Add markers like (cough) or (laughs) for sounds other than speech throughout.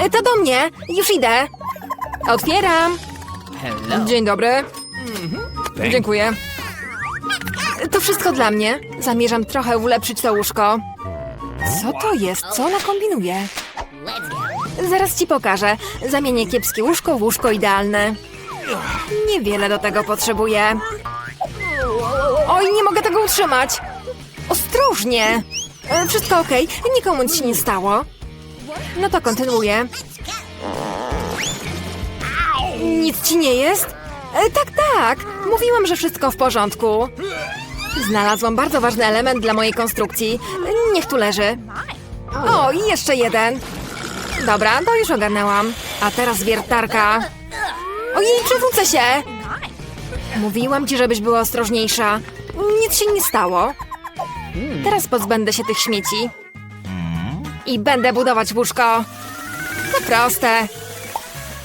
E, To do mnie. Już idę. Otwieram. Dzień dobry. Dziękuję. To wszystko dla mnie. Zamierzam trochę ulepszyć to łóżko. Co to jest? Co ona kombinuje? Zaraz ci pokażę. Zamienię kiepskie łóżko w łóżko idealne. Niewiele do tego potrzebuję. Oj, nie mogę tego utrzymać. Ostrożnie. E, Wszystko okej, nikomu nic się nie stało. No to kontynuuję. Nic ci nie jest? E, tak, tak. Mówiłam, że wszystko w porządku. Znalazłam bardzo ważny element dla mojej konstrukcji. Niech tu leży. O, i jeszcze jeden. Dobra, to już ogarnęłam. A teraz wiertarka. Ojej, przewrócę się! Mówiłam ci, żebyś była ostrożniejsza. Nic się nie stało. Teraz pozbędę się tych śmieci. I będę budować łóżko. To proste.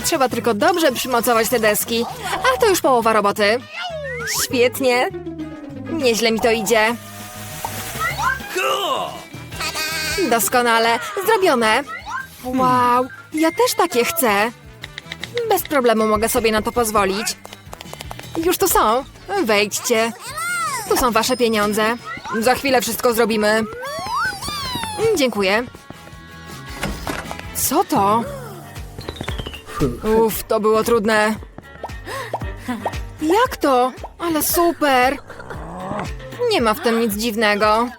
Trzeba tylko dobrze przymocować te deski. A to już połowa roboty. Świetnie. Nieźle mi to idzie. Doskonale. Zrobione. Wow, ja też takie chcę. Bez problemu mogę sobie na to pozwolić. Już tu są. Wejdźcie. Tu są wasze pieniądze. Za chwilę wszystko zrobimy. Dziękuję. Co to? Uff, to było trudne. Jak to? Ale super! Nie ma w tym nic dziwnego.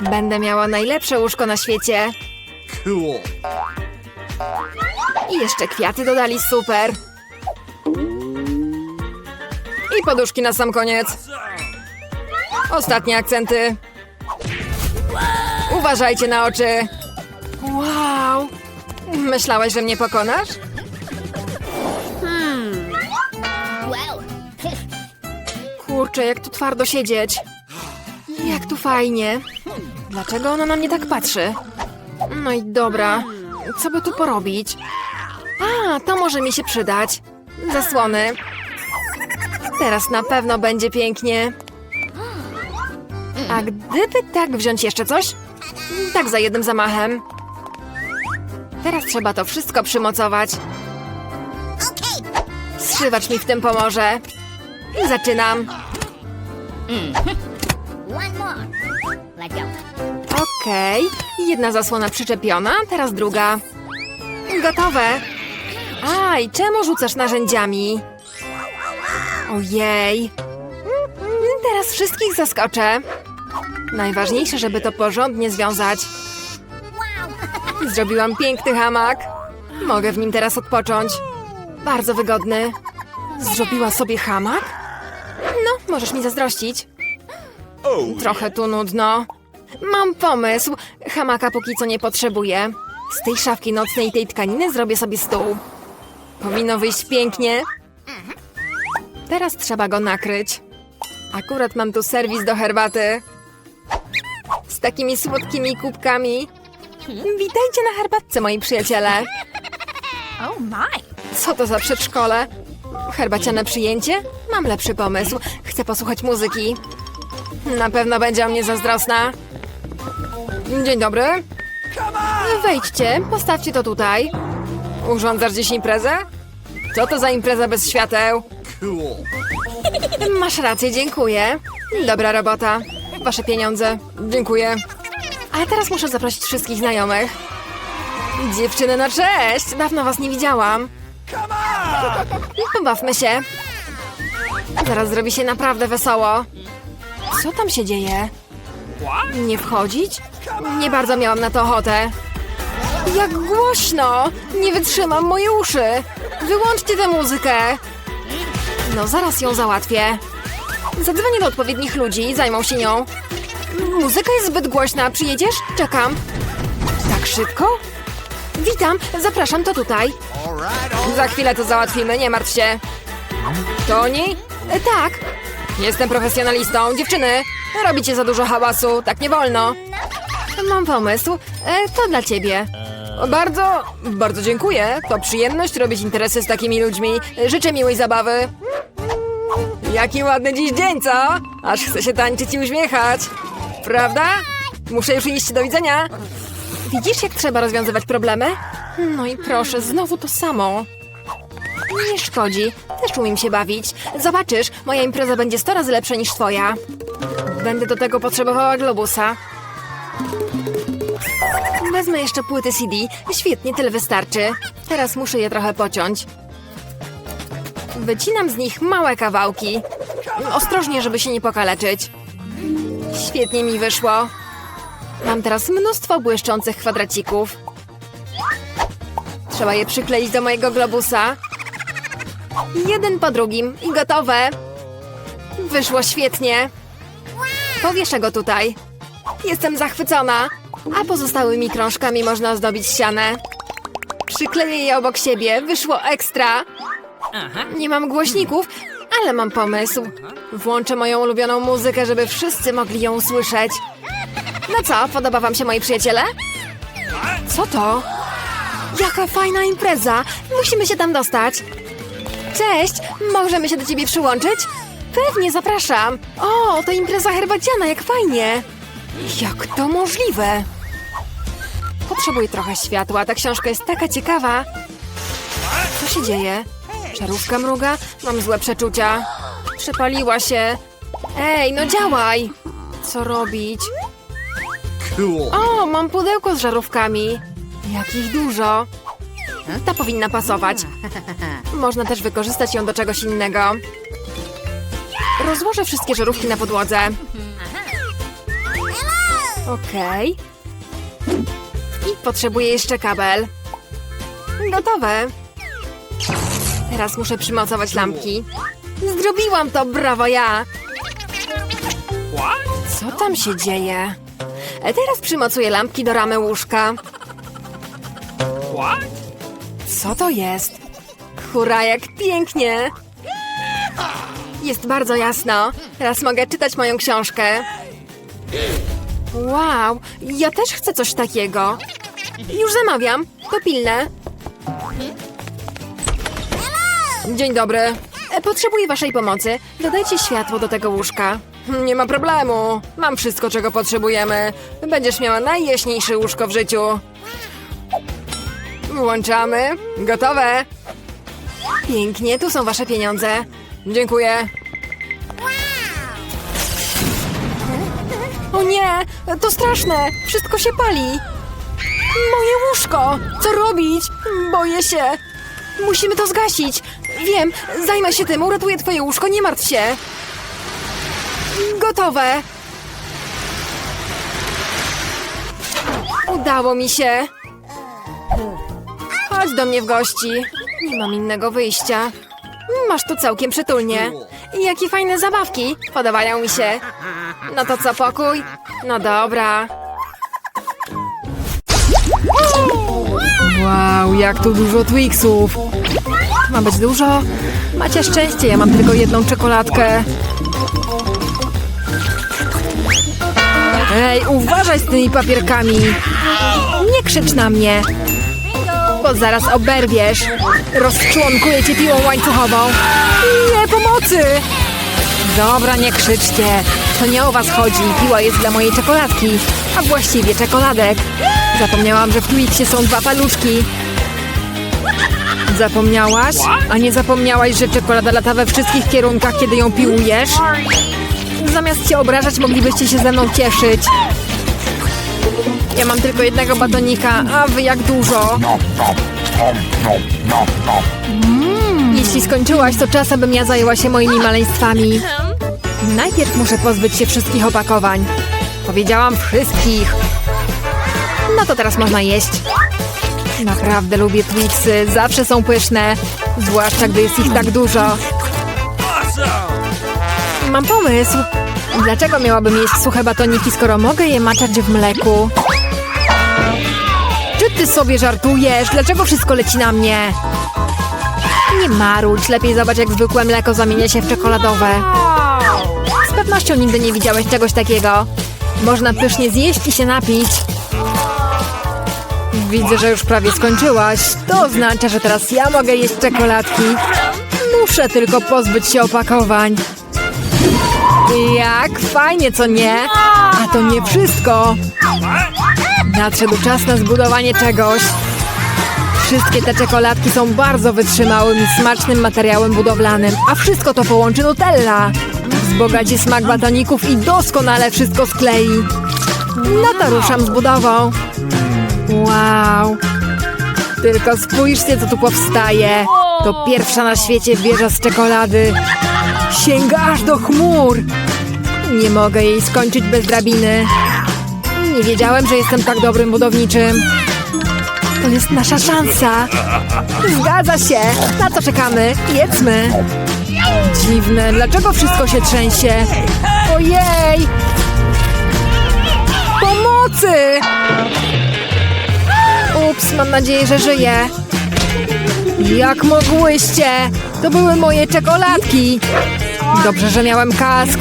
Będę miała najlepsze łóżko na świecie. Cool. I jeszcze kwiaty dodali, super. I poduszki na sam koniec. Ostatnie akcenty. Uważajcie na oczy. Wow. Myślałeś, że mnie pokonasz? Wow. Kurczę, jak tu twardo siedzieć. Jak tu fajnie. Dlaczego ona na mnie tak patrzy? No i dobra. Co by tu porobić? A, to może mi się przydać. Zasłony. Teraz na pewno będzie pięknie. A gdyby tak wziąć jeszcze coś? Tak za jednym zamachem. Teraz trzeba to wszystko przymocować. Zszywacz mi w tym pomoże. Zaczynam. Okej, jedna zasłona przyczepiona, teraz druga. Gotowe. Aj, czemu rzucasz narzędziami? Ojej. Teraz wszystkich zaskoczę. Najważniejsze, żeby to porządnie związać. Zrobiłam piękny hamak. Mogę w nim teraz odpocząć. Bardzo wygodny. Zrobiła sobie hamak? No, możesz mi zazdrościć. Oh, Trochę tu nudno. Mam pomysł. Hamaka póki co nie potrzebuję. Z tej szafki nocnej i tej tkaniny zrobię sobie stół. Powinno wyjść pięknie. Teraz trzeba go nakryć. Akurat mam tu serwis do herbaty. Z takimi słodkimi kubkami. Witajcie na herbatce, moi przyjaciele. Oh my! Co to za przedszkole? Herbaciane przyjęcie? Mam lepszy pomysł. Chcę posłuchać muzyki. Na pewno będzie o mnie zazdrosna. Dzień dobry. Wejdźcie, postawcie to tutaj. Urządzasz dziś imprezę? Co to za impreza bez świateł? Masz rację, dziękuję. Dobra robota. Wasze pieniądze. Dziękuję. A teraz muszę zaprosić wszystkich znajomych. Dziewczyny, no cześć! Dawno was nie widziałam. Pobawmy się. Zaraz zrobi się naprawdę wesoło. Co tam się dzieje? Nie wchodzić? Nie bardzo miałam na to ochotę. Jak głośno! Nie wytrzymam moje uszy! Wyłączcie tę muzykę! No, zaraz ją załatwię. Zadzwonię do odpowiednich ludzi i zajmą się nią. Muzyka jest zbyt głośna. Przyjedziesz? Czekam. Tak szybko? Witam, zapraszam to tutaj. Za chwilę to załatwimy, nie martw się. Toni? E, tak. Jestem profesjonalistą. Dziewczyny, robicie za dużo hałasu, tak nie wolno. Mam pomysł. E, to dla ciebie. Bardzo, bardzo dziękuję. To przyjemność robić interesy z takimi ludźmi. Życzę miłej zabawy. Jaki ładny dziś dzień, co? Aż chce się tańczyć i uśmiechać. Prawda? Muszę już iść, do widzenia. Widzisz, jak trzeba rozwiązywać problemy? No i proszę, znowu to samo. Nie szkodzi, też umiem się bawić. Zobaczysz, moja impreza będzie 100 razy lepsza niż twoja. Będę do tego potrzebowała globusa. Wezmę jeszcze płyty CD. Świetnie, tyle wystarczy. Teraz muszę je trochę pociąć. Wycinam z nich małe kawałki. Ostrożnie, żeby się nie pokaleczyć. Świetnie mi wyszło. Mam teraz mnóstwo błyszczących kwadracików. Trzeba je przykleić do mojego globusa. Jeden po drugim i gotowe. Wyszło świetnie. Powieszę go tutaj. Jestem zachwycona. A pozostałymi krążkami można ozdobić ścianę. Przykleję je obok siebie. Wyszło ekstra. Nie mam głośników, ale mam pomysł. Włączę moją ulubioną muzykę, żeby wszyscy mogli ją usłyszeć. No co, podoba wam się moi przyjaciele? Co to? Jaka fajna impreza! Musimy się tam dostać. Cześć, możemy się do ciebie przyłączyć? Pewnie, zapraszam. O, to impreza herbaciana, jak fajnie. Jak to możliwe? Potrzebuję trochę światła, ta książka jest taka ciekawa. Co się dzieje? Żarówka mruga? Mam złe przeczucia. Przepaliła się. Ej, no działaj! Co robić? O, mam pudełko z żarówkami. Jakich dużo. Ta powinna pasować. Można też wykorzystać ją do czegoś innego. Rozłożę wszystkie żarówki na podłodze. Okej. I potrzebuję jeszcze kabel. Gotowe. Teraz muszę przymocować lampki. Zrobiłam to, brawo ja! Co tam się dzieje? E, Teraz przymocuję lampki do ramy łóżka. Co to jest? Hurra, jak pięknie! Jest bardzo jasno. Teraz mogę czytać moją książkę. Wow, ja też chcę coś takiego. Już zamawiam. To pilne. Dzień dobry. E, Potrzebuję waszej pomocy. Dodajcie światło do tego łóżka. Nie ma problemu. Mam wszystko, czego potrzebujemy. Będziesz miała najjaśniejsze łóżko w życiu. Włączamy. Gotowe. Pięknie, tu są wasze pieniądze. Dziękuję. O nie, to straszne. Wszystko się pali. Moje łóżko! Co robić? Boję się. Musimy to zgasić. Wiem, zajmę się tym, uratuję twoje łóżko, nie martw się. Gotowe. Udało mi się. Chodź do mnie w gości. Nie mam innego wyjścia. Masz tu całkiem przytulnie. Jakie fajne zabawki. Podobają mi się. No to co, pokój? No dobra. Wow, jak tu dużo Twixów. Ma być dużo? Macie szczęście, ja mam tylko jedną czekoladkę. Ej, uważaj z tymi papierkami. Nie krzycz na mnie, bo zaraz oberwiesz. Rozczłonkuję cię piłą łańcuchową. Nie, pomocy! Dobra, nie krzyczcie. To nie o was chodzi. Piła jest dla mojej czekoladki, a właściwie czekoladek. Zapomniałam, że w Twixie są dwa paluszki. Zapomniałaś? A nie zapomniałaś, że czekolada lata we wszystkich kierunkach, kiedy ją piłujesz? Zamiast się obrażać, moglibyście się ze mną cieszyć. Ja mam tylko jednego batonika, a wy jak dużo. Jeśli skończyłaś, to czas, abym ja zajęła się moimi maleństwami. Najpierw muszę pozbyć się wszystkich opakowań. Powiedziałam wszystkich. No to teraz można jeść. Naprawdę lubię Twixy, zawsze są pyszne. Zwłaszcza, gdy jest ich tak dużo. Mam pomysł. Dlaczego miałabym jeść suche batoniki, skoro mogę je maczać w mleku? Czy ty sobie żartujesz? Dlaczego wszystko leci na mnie? Nie marudź, lepiej zobacz jak zwykłe mleko zamienia się w czekoladowe. Z pewnością nigdy nie widziałeś czegoś takiego. Można pysznie zjeść i się napić. Widzę, że już prawie skończyłaś. To oznacza, że teraz ja mogę jeść czekoladki. Muszę tylko pozbyć się opakowań. Jak fajnie, co nie? A to nie wszystko. Nadszedł czas na zbudowanie czegoś. Wszystkie te czekoladki są bardzo wytrzymałym i smacznym materiałem budowlanym, a wszystko to połączy Nutella. Wzbogaci smak batoników i doskonale wszystko sklei. No to ruszam z budową. Wow. Tylko spójrzcie, co tu powstaje. To pierwsza na świecie wieża z czekolady. Sięga aż do chmur. Nie mogę jej skończyć bez drabiny. Nie wiedziałem, że jestem tak dobrym budowniczym. To jest nasza szansa. Zgadza się. Na co czekamy? Jedzmy. Dziwne, dlaczego wszystko się trzęsie? Ojej! Pomocy! Ups, mam nadzieję, że żyję. Jak mogłyście? To były moje czekoladki. Dobrze, że miałem kask.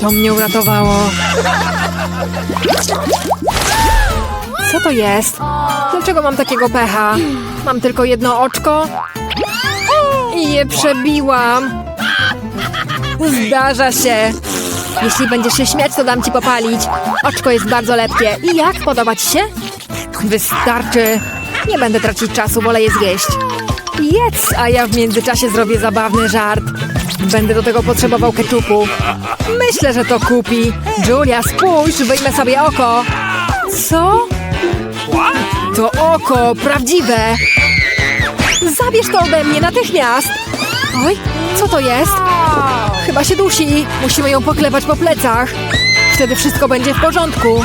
To mnie uratowało. Co to jest? Dlaczego mam takiego pecha? Mam tylko jedno oczko i je przebiłam. Zdarza się. Jeśli będziesz się śmiać, to dam ci popalić. Oczko jest bardzo lepkie. I jak? Podoba ci się? Wystarczy. Nie będę tracić czasu, wolę je zjeść. Jedz, a ja w międzyczasie zrobię zabawny żart. Będę do tego potrzebował keczupu. Myślę, że to kupi. Julia, spójrz, wyjmę sobie oko. Co? To oko, prawdziwe. Zabierz to ode mnie natychmiast. Oj, co to jest? Chyba się dusi. Musimy ją poklepać po plecach. Wtedy wszystko będzie w porządku.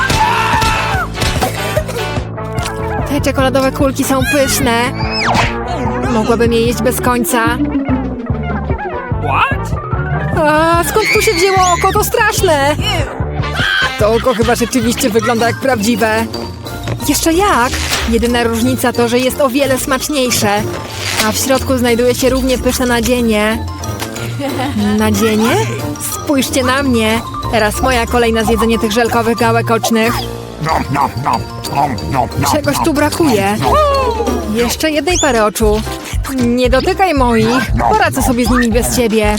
Te czekoladowe kulki są pyszne. Mogłabym je jeść bez końca. A skąd tu się wzięło oko? To straszne! To oko chyba rzeczywiście wygląda jak prawdziwe. Jeszcze jak? Jedyna różnica to, że jest o wiele smaczniejsze. A w środku znajduje się równie pyszne nadzienie. Nadzienie? Spójrzcie na mnie. Teraz moja kolej na zjedzenie tych żelkowych gałek ocznych. Czegoś tu brakuje. Jeszcze jednej pary oczu. Nie dotykaj moich. Poradzę sobie z nimi bez ciebie.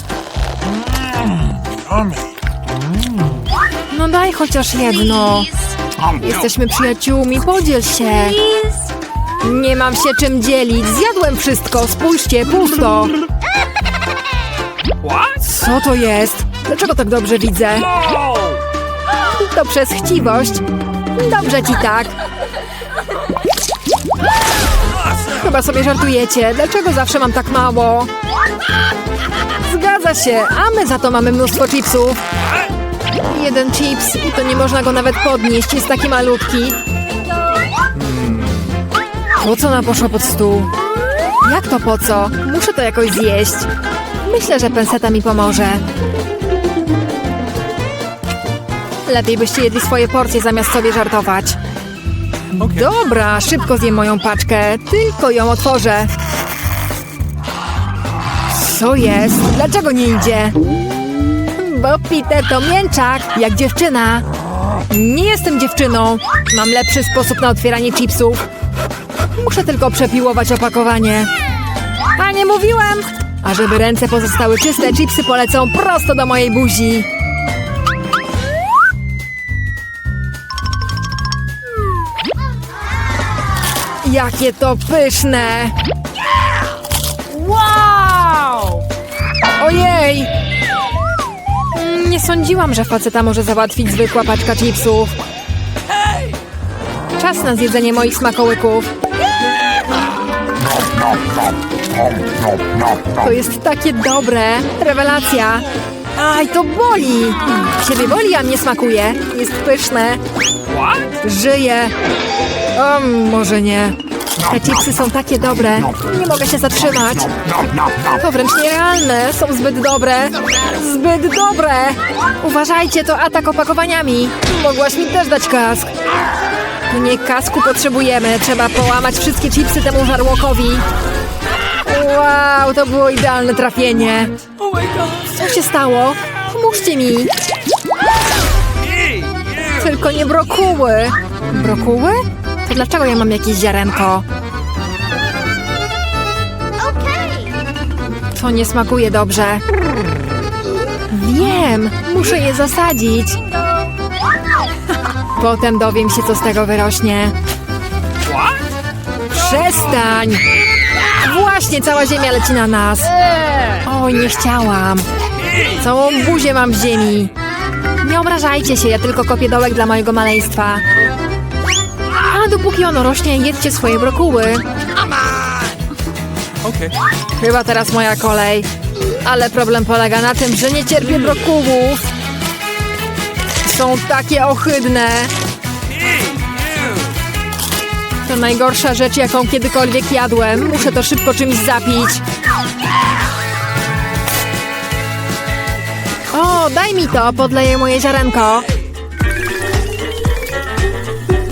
No daj chociaż jedno. Jesteśmy przyjaciółmi, podziel się. Nie mam się czym dzielić. Zjadłem wszystko. Spójrzcie, pusto. Co to jest? Dlaczego tak dobrze widzę? To przez chciwość. Dobrze ci tak. Chyba sobie żartujecie. Dlaczego zawsze mam tak mało? Zgadza się, a my za to mamy mnóstwo chipsów. Jeden chips i to nie można go nawet podnieść, jest taki malutki. Po co ona poszła pod stół? Jak to po co? Muszę to jakoś zjeść. Myślę, że penseta mi pomoże. Lepiej byście jedli swoje porcje zamiast sobie żartować. Dobra, szybko zjem moją paczkę, tylko ją otworzę. Co jest? Dlaczego nie idzie? Bo Peter to mięczak, jak dziewczyna. Nie jestem dziewczyną. Mam lepszy sposób na otwieranie chipsów. Muszę tylko przepiłować opakowanie. A nie mówiłem! A żeby ręce pozostały czyste, chipsy polecą prosto do mojej buzi. Jakie to pyszne! Wow! Ojej! Mm, Nie sądziłam, że faceta może załatwić zwykła paczka chipsów. Czas na zjedzenie moich smakołyków. To jest takie dobre. Rewelacja. Aj, to boli. Ciebie boli, a mnie smakuje. Jest pyszne. Żyję. O, może nie. Te chipsy są takie dobre. Nie mogę się zatrzymać. To wręcz nierealne. Są zbyt dobre. Zbyt dobre. Uważajcie, to atak opakowaniami. Mogłaś mi też dać kask. Nie kasku potrzebujemy. Trzeba połamać wszystkie chipsy temu żarłokowi. Wow, to było idealne trafienie. Co się stało? Pomóżcie mi. Tylko nie brokuły. Brokuły? To dlaczego ja mam jakieś ziarenko? To nie smakuje dobrze. Wiem, muszę je zasadzić. (laughs) Potem dowiem się, co z tego wyrośnie. Przestań! Właśnie cała ziemia leci na nas. Oj, nie chciałam. Całą buzię mam w ziemi. Nie obrażajcie się, ja tylko kopię dołek dla mojego maleństwa. A dopóki ono rośnie, jedzcie swoje brokuły. Chyba teraz moja kolej. Ale problem polega na tym, że nie cierpię brokułów. Są takie ohydne. To najgorsza rzecz, jaką kiedykolwiek jadłem. Muszę to szybko czymś zapić. O, daj mi to, podleję moje ziarenko.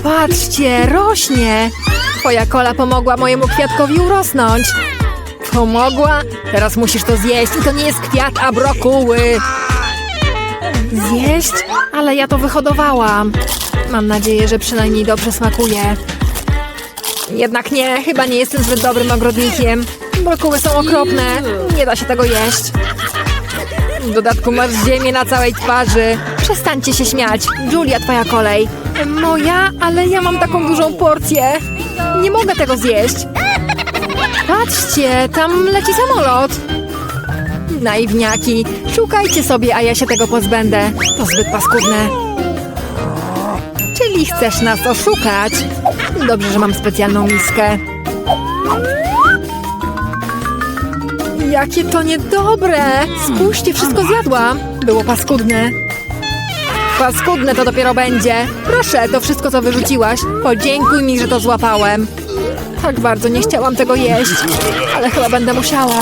Patrzcie, rośnie. Twoja kola pomogła mojemu kwiatkowi urosnąć. Pomogła? Teraz musisz to zjeść i to nie jest kwiat, a brokuły. Zjeść? Ale ja to wyhodowałam. Mam nadzieję, że przynajmniej dobrze smakuje. Jednak nie, chyba nie jestem zbyt dobrym ogrodnikiem. Brokuły są okropne, nie da się tego jeść. W dodatku masz ziemię na całej twarzy. Przestańcie się śmiać. Julia, twoja kolej. Moja? Ale ja mam taką dużą porcję. Nie mogę tego zjeść. Patrzcie, tam leci samolot. Naiwniaki, szukajcie sobie, a ja się tego pozbędę. To zbyt paskudne. Czyli chcesz nas oszukać? Dobrze, że mam specjalną miskę. Jakie to niedobre! Spójrzcie, wszystko zjadłam. Było paskudne. Paskudne to dopiero będzie. Proszę, to wszystko, co wyrzuciłaś. Podziękuj mi, że to złapałem. Tak bardzo nie chciałam tego jeść, ale chyba będę musiała.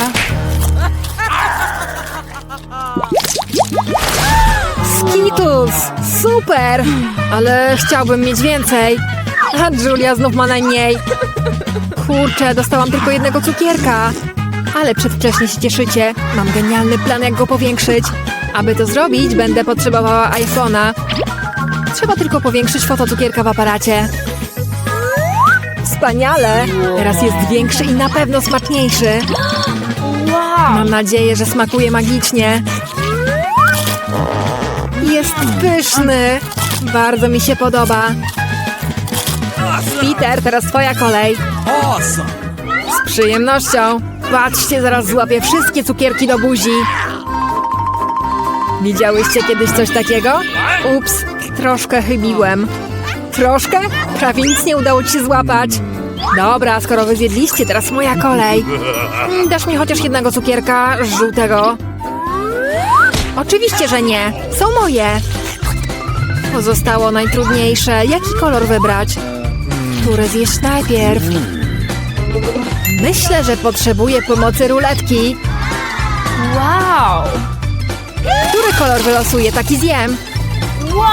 Skittles! Super! Ale chciałbym mieć więcej. A Julia znów ma najmniej. Kurczę, dostałam tylko jednego cukierka. Ale przedwcześnie się cieszycie. Mam genialny plan, jak go powiększyć. Aby to zrobić, będę potrzebowała iPhone'a. Trzeba tylko powiększyć fotocukierka w aparacie. Wspaniale! Teraz jest większy i na pewno smaczniejszy. Mam nadzieję, że smakuje magicznie. Jest pyszny. Bardzo mi się podoba. Peter, teraz twoja kolej. Z przyjemnością. Patrzcie, zaraz złapię wszystkie cukierki do buzi. Widziałyście kiedyś coś takiego? Ups, troszkę chybiłem. Troszkę? Prawie nic nie udało ci się złapać. Dobra, skoro wy zjedliście, teraz moja kolej. Mm, Dasz mi chociaż jednego cukierka żółtego? Oczywiście, że nie. Są moje. Pozostało najtrudniejsze. Jaki kolor wybrać? Który zjeść najpierw? Myślę, że potrzebuję pomocy ruletki. Wow! Który kolor wylosuję, taki zjem. Wow!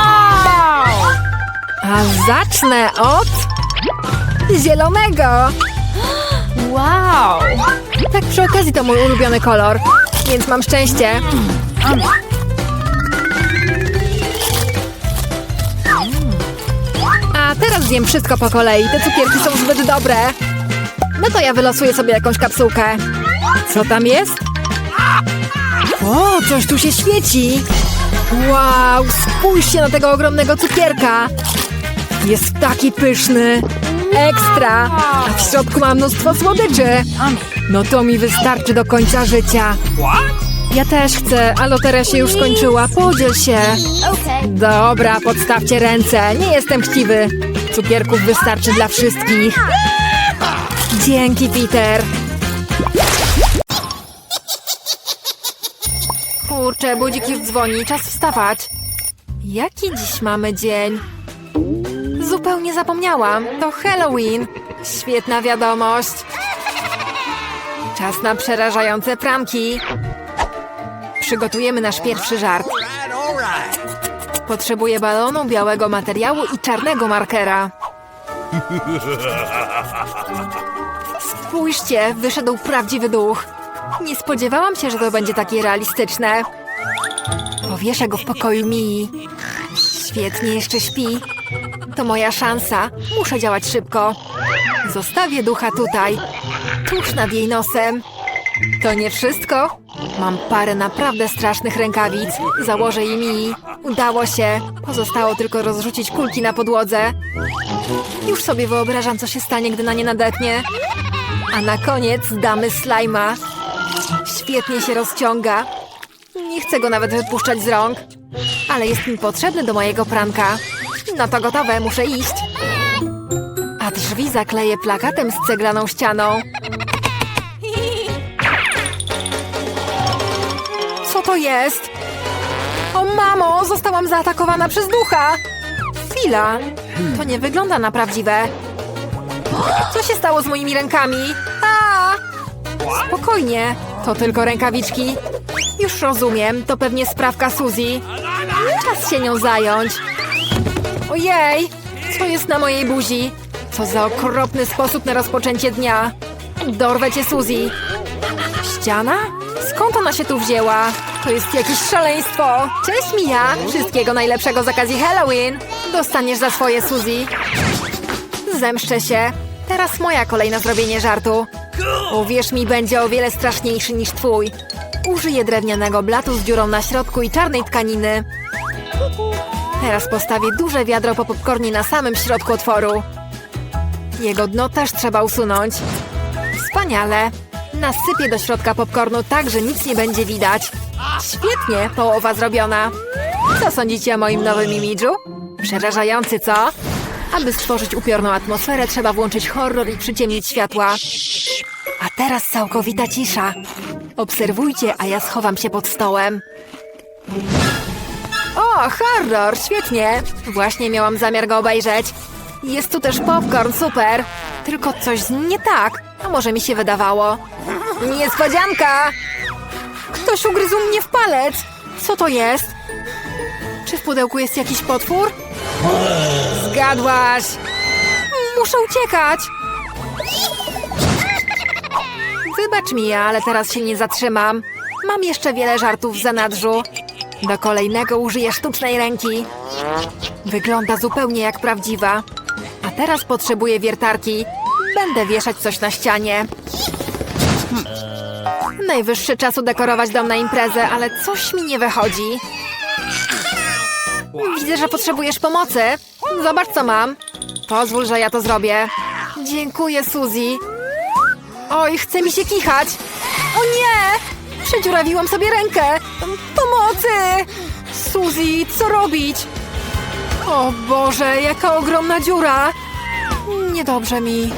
A zacznę od... Zielonego. Wow! Tak przy okazji to mój ulubiony kolor, więc mam szczęście. A teraz zjem wszystko po kolei. Te cukierki są zbyt dobre. No to ja wylosuję sobie jakąś kapsułkę. Co tam jest? O, coś tu się świeci. Wow, spójrzcie na tego ogromnego cukierka. Jest taki pyszny. Ekstra. A w środku ma mnóstwo słodyczy. No to mi wystarczy do końca życia. Ja też chcę, a loteria się już skończyła. Podziel się. Dobra, podstawcie ręce. Nie jestem chciwy. Cukierków wystarczy dla wszystkich. Dzięki, Peter. Kurczę, budzik już dzwoni. Czas wstawać. Jaki dziś mamy dzień? Zupełnie zapomniałam. To Halloween. Świetna wiadomość. Czas na przerażające pranki. Przygotujemy nasz pierwszy żart. Potrzebuję balonu, białego materiału i czarnego markera. (laughs) Spójrzcie, wyszedł prawdziwy duch. Nie spodziewałam się, że to będzie takie realistyczne. Powieszę go w pokoju Mii. Świetnie, jeszcze śpi. To moja szansa. Muszę działać szybko. Zostawię ducha tutaj, tuż nad jej nosem. To nie wszystko. Mam parę naprawdę strasznych rękawic. Założę je Mii. Udało się. Pozostało tylko rozrzucić kulki na podłodze. Już sobie wyobrażam, co się stanie, gdy na nie nadepnie. A na koniec damy slajma. Świetnie się rozciąga. Nie chcę go nawet wypuszczać z rąk. Ale jest mi potrzebny do mojego pranka. No to gotowe, muszę iść. A drzwi zakleję plakatem z ceglaną ścianą. Co to jest? O mamo, zostałam zaatakowana przez ducha! Chwila, to nie wygląda na prawdziwe. Co się stało z moimi rękami? Spokojnie, to tylko rękawiczki. Już rozumiem, to pewnie sprawka Suzy. Czas się nią zająć. Ojej, co jest na mojej buzi? Co za okropny sposób na rozpoczęcie dnia. Dorwę cię, Suzy. Ściana? Skąd ona się tu wzięła? To jest jakieś szaleństwo. Cześć, Mia. Wszystkiego najlepszego z okazji Halloween. Dostaniesz za swoje, Suzy. Zemszczę się. Teraz moja kolej na zrobienie żartu. Uwierz mi, będzie o wiele straszniejszy niż twój. Użyję drewnianego blatu z dziurą na środku i czarnej tkaniny. Teraz postawię duże wiadro po popcornie na samym środku otworu. Jego dno też trzeba usunąć. Wspaniale. Nasypię do środka popcornu tak, że nic nie będzie widać. Świetnie, połowa zrobiona. Co sądzicie o moim nowym imidżu? Przerażający, co? Aby stworzyć upiorną atmosferę, trzeba włączyć horror i przyciemnić światła. A teraz całkowita cisza. Obserwujcie, a ja schowam się pod stołem. O, horror, świetnie. Właśnie miałam zamiar go obejrzeć. Jest tu też popcorn, super. Tylko coś nie tak. A może mi się wydawało. Niespodzianka! Ktoś ugryzł mnie w palec. Co to jest? Czy w pudełku jest jakiś potwór? Zgadłaś! Muszę uciekać! Wybacz mi, ale teraz się nie zatrzymam. Mam jeszcze wiele żartów w zanadrzu. Do kolejnego użyję sztucznej ręki. Wygląda zupełnie jak prawdziwa. A teraz potrzebuję wiertarki. Będę wieszać coś na ścianie. Hmm. Najwyższy czas udekorować dom na imprezę, ale coś mi nie wychodzi. Widzę, że potrzebujesz pomocy. Zobacz, co mam. Pozwól, że ja to zrobię. Dziękuję, Suzy. Oj, chce mi się kichać. O nie! Przedziurawiłam sobie rękę. Pomocy! Suzy, co robić? O Boże, jaka ogromna dziura! Niedobrze mi.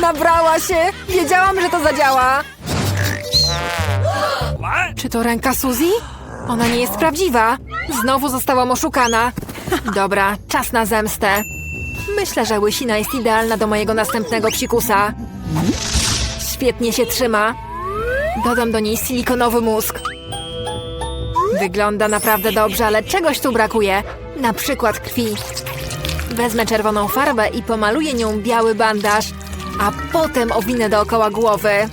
Nabrała się! Wiedziałam, że to zadziała! Czy to ręka Suzy? Ona nie jest prawdziwa. Znowu zostałam oszukana. Dobra, czas na zemstę. Myślę, że łysina jest idealna do mojego następnego psikusa. Świetnie się trzyma. Dodam do niej silikonowy mózg. Wygląda naprawdę dobrze, ale czegoś tu brakuje. Na przykład krwi. Wezmę czerwoną farbę i pomaluję nią biały bandaż, a potem owinę dookoła głowy.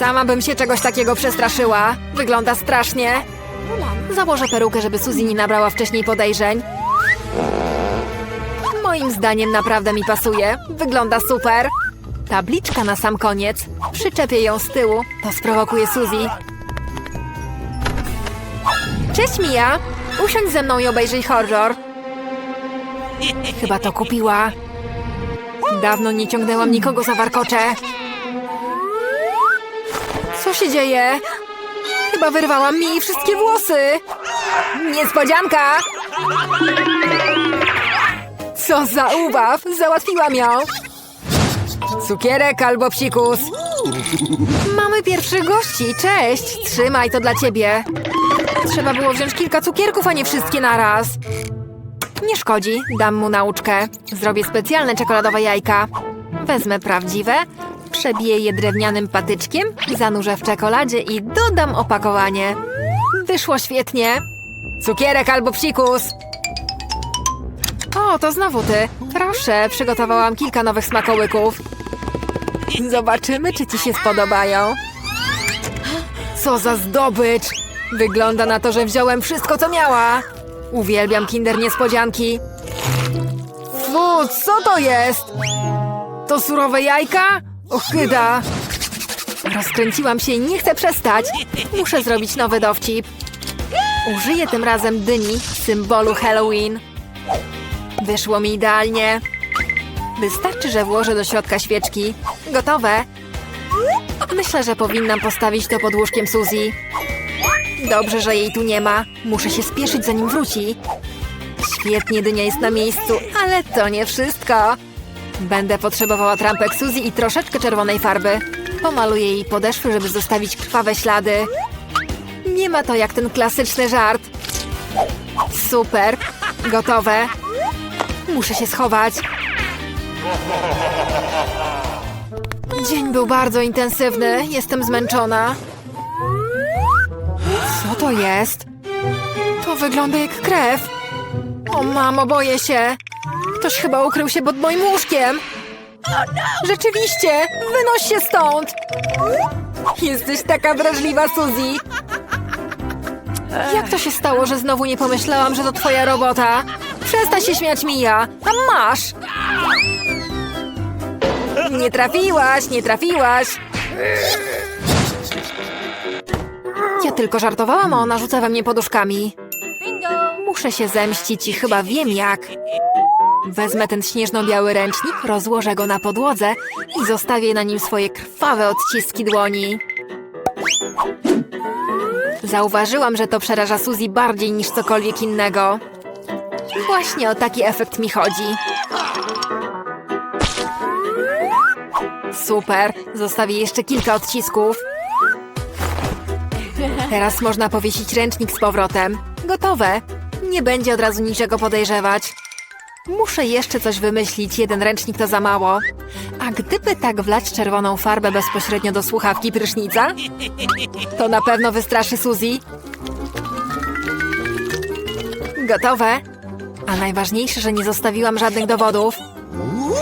Sama bym się czegoś takiego przestraszyła. Wygląda strasznie. Założę perukę, żeby Suzy nie nabrała wcześniej podejrzeń. Moim zdaniem naprawdę mi pasuje. Wygląda super. Tabliczka na sam koniec. Przyczepię ją z tyłu. To sprowokuje Suzy. Cześć, Mia! Usiądź ze mną i obejrzyj horror. Chyba to kupiła. Dawno nie ciągnęłam nikogo za warkocze. Co się dzieje? Chyba wyrwałam mi wszystkie włosy. Niespodzianka! Co za ubaw! Załatwiłam ją! Cukierek albo psikus. Mamy pierwszych gości. Cześć! Trzymaj to dla ciebie. Trzeba było wziąć kilka cukierków, a nie wszystkie naraz. Nie szkodzi, dam mu nauczkę. Zrobię specjalne czekoladowe jajka. Wezmę prawdziwe, przebiję je drewnianym patyczkiem, zanurzę w czekoladzie i dodam opakowanie. Wyszło świetnie. Cukierek albo psikus. O, to znowu ty. Proszę, przygotowałam kilka nowych smakołyków. Zobaczymy, czy ci się spodobają. Co za zdobycz! Wygląda na to, że wziąłem wszystko, co miała. Uwielbiam kinder niespodzianki. Fu, co to jest? To surowe jajka? Ochyda! Rozkręciłam się i nie chcę przestać. Muszę zrobić nowy dowcip. Użyję tym razem dyni, symbolu Halloween. Wyszło mi idealnie. Wystarczy, że włożę do środka świeczki. Gotowe. Myślę, że powinnam postawić to pod łóżkiem Suzy. Dobrze, że jej tu nie ma. Muszę się spieszyć, zanim wróci. Świetnie, dynia jest na miejscu, ale to nie wszystko. Będę potrzebowała trampek Suzy i troszeczkę czerwonej farby. Pomaluję jej podeszwy, żeby zostawić krwawe ślady. Nie ma to jak ten klasyczny żart. Super. Gotowe. Muszę się schować. Dzień był bardzo intensywny. Jestem zmęczona. Co to jest? To wygląda jak krew. O mamo, boję się. Ktoś chyba ukrył się pod moim łóżkiem. Rzeczywiście, wynoś się stąd. Jesteś taka wrażliwa, Suzy. Jak to się stało, że znowu nie pomyślałam, że to twoja robota? Przestań się śmiać, Mija. A masz. Nie trafiłaś, nie trafiłaś. Ja tylko żartowałam, a ona rzuca we mnie poduszkami. Muszę się zemścić i chyba wiem jak. Wezmę ten śnieżno-biały ręcznik, rozłożę go na podłodze i zostawię na nim swoje krwawe odciski dłoni. Zauważyłam, że to przeraża Suzy bardziej niż cokolwiek innego. Właśnie o taki efekt mi chodzi. Super, zostawię jeszcze kilka odcisków. Teraz można powiesić ręcznik z powrotem. Gotowe. Nie będzie od razu niczego podejrzewać. Muszę jeszcze coś wymyślić, jeden ręcznik to za mało. A gdyby tak wlać czerwoną farbę bezpośrednio do słuchawki prysznica? To na pewno wystraszy Suzy. Gotowe. A najważniejsze, że nie zostawiłam żadnych dowodów.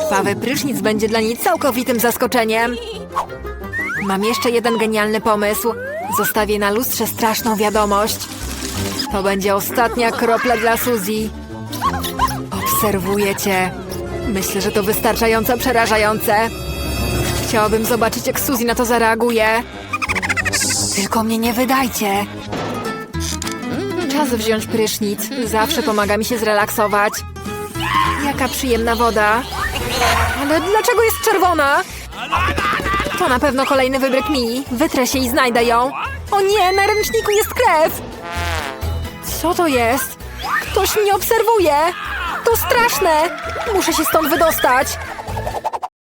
Krwawy prysznic będzie dla niej całkowitym zaskoczeniem. Mam jeszcze jeden genialny pomysł. Zostawię na lustrze straszną wiadomość. To będzie ostatnia kropla dla Suzy. Obserwuję cię. Myślę, że to wystarczająco przerażające. Chciałabym zobaczyć, jak Suzy na to zareaguje. Tylko mnie nie wydajcie. Czas wziąć prysznic. Zawsze pomaga mi się zrelaksować. Jaka przyjemna woda. Ale dlaczego jest czerwona? To na pewno kolejny wybryk mi. Wytrę się i znajdę ją. O nie, na ręczniku jest krew. Co to jest? Ktoś mnie obserwuje. To straszne. Muszę się stąd wydostać.